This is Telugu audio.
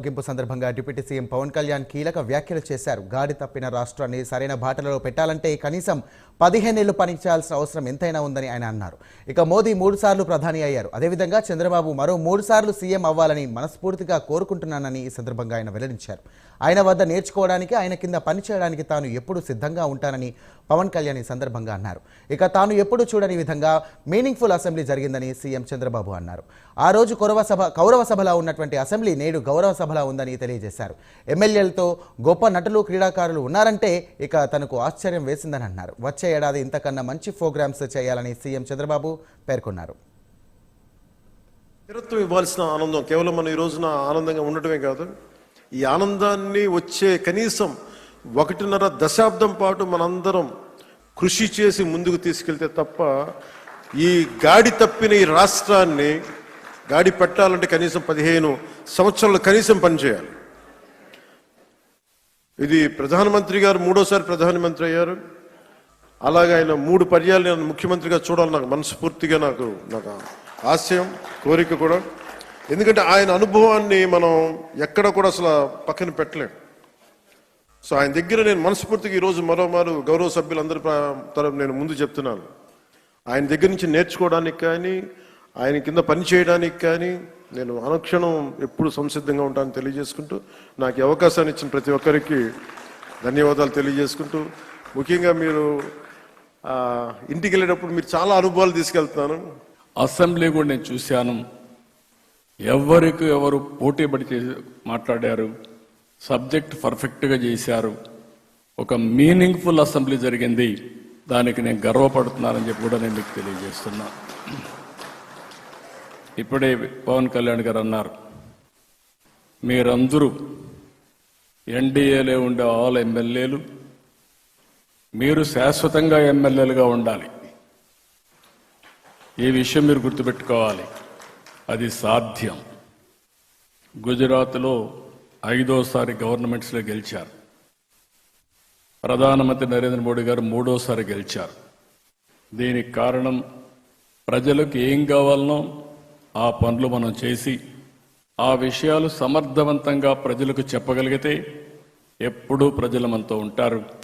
ముగింపు సందర్భంగా డిప్యూటీ సీఎం పవన్ కళ్యాణ్ కీలక వ్యాఖ్యలు చేశారు. గాడి తప్పిన రాష్ట్రాన్ని సరైన బాటలలో పెట్టాలంటే కనీసం పదిహేనేళ్ళు పనిచేయాల్సిన అవసరం ఎంతైనా ఉందని ఆయన అన్నారు. ఇక మోదీ మూడు సార్లు ప్రధాని అయ్యారు. అదేవిధంగా చంద్రబాబు మరో మూడు సార్లు సీఎం అవ్వాలని మనస్ఫూర్తిగా కోరుకుంటున్నానని ఈ సందర్భంగా ఆయన వెల్లడించారు. ఆయన వద్ద నేర్చుకోవడానికి ఆయన కింద పనిచేయడానికి తాను ఎప్పుడూ సిద్ధంగా ఉంటానని పవన్ కళ్యాణ్ ఈ సందర్భంగా అన్నారు. ఇక తాను ఎప్పుడూ చూడని విధంగా మీనింగ్ఫుల్ అసెంబ్లీ జరిగిందని సీఎం చంద్రబాబు అన్నారు. ఆ రోజు కౌరవ సభ కౌరవ సభలా ఉన్నటువంటి అసెంబ్లీ నేడు గౌరవ సభలా ఉందని తెలియజేశారు. ఎమ్మెల్యేలతో గొప్ప నటులు క్రీడాకారులు ఉన్నారంటే ఇక తనకు ఆశ్చర్యం వేసిందని అన్నారు. వచ్చే ఏడాది ఇంతకన్నా మంచి ప్రోగ్రామ్స్ చేయాలని సీఎం చంద్రబాబు పేర్కొన్నారు. స్థిరత్వం ఇవ్వాల్సిన ఆనందం కేవలం మనం ఈ రోజున ఆనందంగా ఉండటమే కాదు ఈ ఆనందాన్ని వచ్చే కనీసం ఒకటిన్నర దశాబ్దం పాటు మనందరం కృషి చేసి ముందుకు తీసుకెళ్తే తప్ప ఈ గాడి తప్పిన ఈ రాష్ట్రాన్ని గాడి పెట్టాలంటే కనీసం పదిహేను సంవత్సరాలు కనీసం పనిచేయాలి. ఇది ప్రధానమంత్రి గారు మూడోసారి ప్రధానమంత్రి అయ్యారు. అలాగే ఆయన మూడు పర్యాలు నేను ముఖ్యమంత్రిగా చూడాలి నాకు మనస్ఫూర్తిగా నాకు నాకు ఆశయం కోరిక కూడా. ఎందుకంటే ఆయన అనుభవాన్ని మనం ఎక్కడ కూడా అసలు పక్కన పెట్టలేము సో ఆయన దగ్గర నేను మనస్ఫూర్తిగా ఈరోజు మరోమారు గౌరవ సభ్యులందరి తరపు నేను ముందు చెప్తున్నాను. ఆయన దగ్గర నుంచి నేర్చుకోవడానికి కానీ ఆయన కింద పని చేయడానికి కానీ నేను అనుక్షణం ఎప్పుడు సంసిద్ధంగా ఉంటానని తెలియజేసుకుంటూ నాకు అవకాశాన్ని ఇచ్చిన ప్రతి ఒక్కరికి ధన్యవాదాలు తెలియజేసుకుంటూ ముఖ్యంగా మీరు ఇంటికి వెళ్ళేటప్పుడు మీరు చాలా అనుభవాలు తీసుకెళ్తున్నాను. అసెంబ్లీ కూడా నేను చూశాను. ఎవరికి ఎవరు పోటీపడి చేసి మాట్లాడారు? సబ్జెక్ట్ పర్ఫెక్ట్గా చేశారు. ఒక మీనింగ్ఫుల్ అసెంబ్లీ జరిగింది. దానికి నేను గర్వపడుతున్నానని చెప్పి కూడా నేను మీకు తెలియజేస్తున్నా. ఇప్పుడే పవన్ కళ్యాణ్ గారు అన్నారు మీరందరూ ఎన్డీఏలో ఉండే ఆల్ ఎమ్మెల్యేలు మీరు శాశ్వతంగా ఎమ్మెల్యేలుగా ఉండాలి. ఈ విషయం మీరు గుర్తుపెట్టుకోవాలి. అది సాధ్యం. గుజరాత్లో ఐదోసారి గవర్నమెంట్స్లో గెలిచారు. ప్రధానమంత్రి నరేంద్ర మోడీ గారు మూడోసారి గెలిచారు. దీనికి కారణం ప్రజలకు ఏం కావాలనో ఆ పనులు మనం చేసి ఆ విషయాలు సమర్థవంతంగా ప్రజలకు చెప్పగలిగితే ఎప్పుడూ ప్రజలు మనతో ఉంటారు.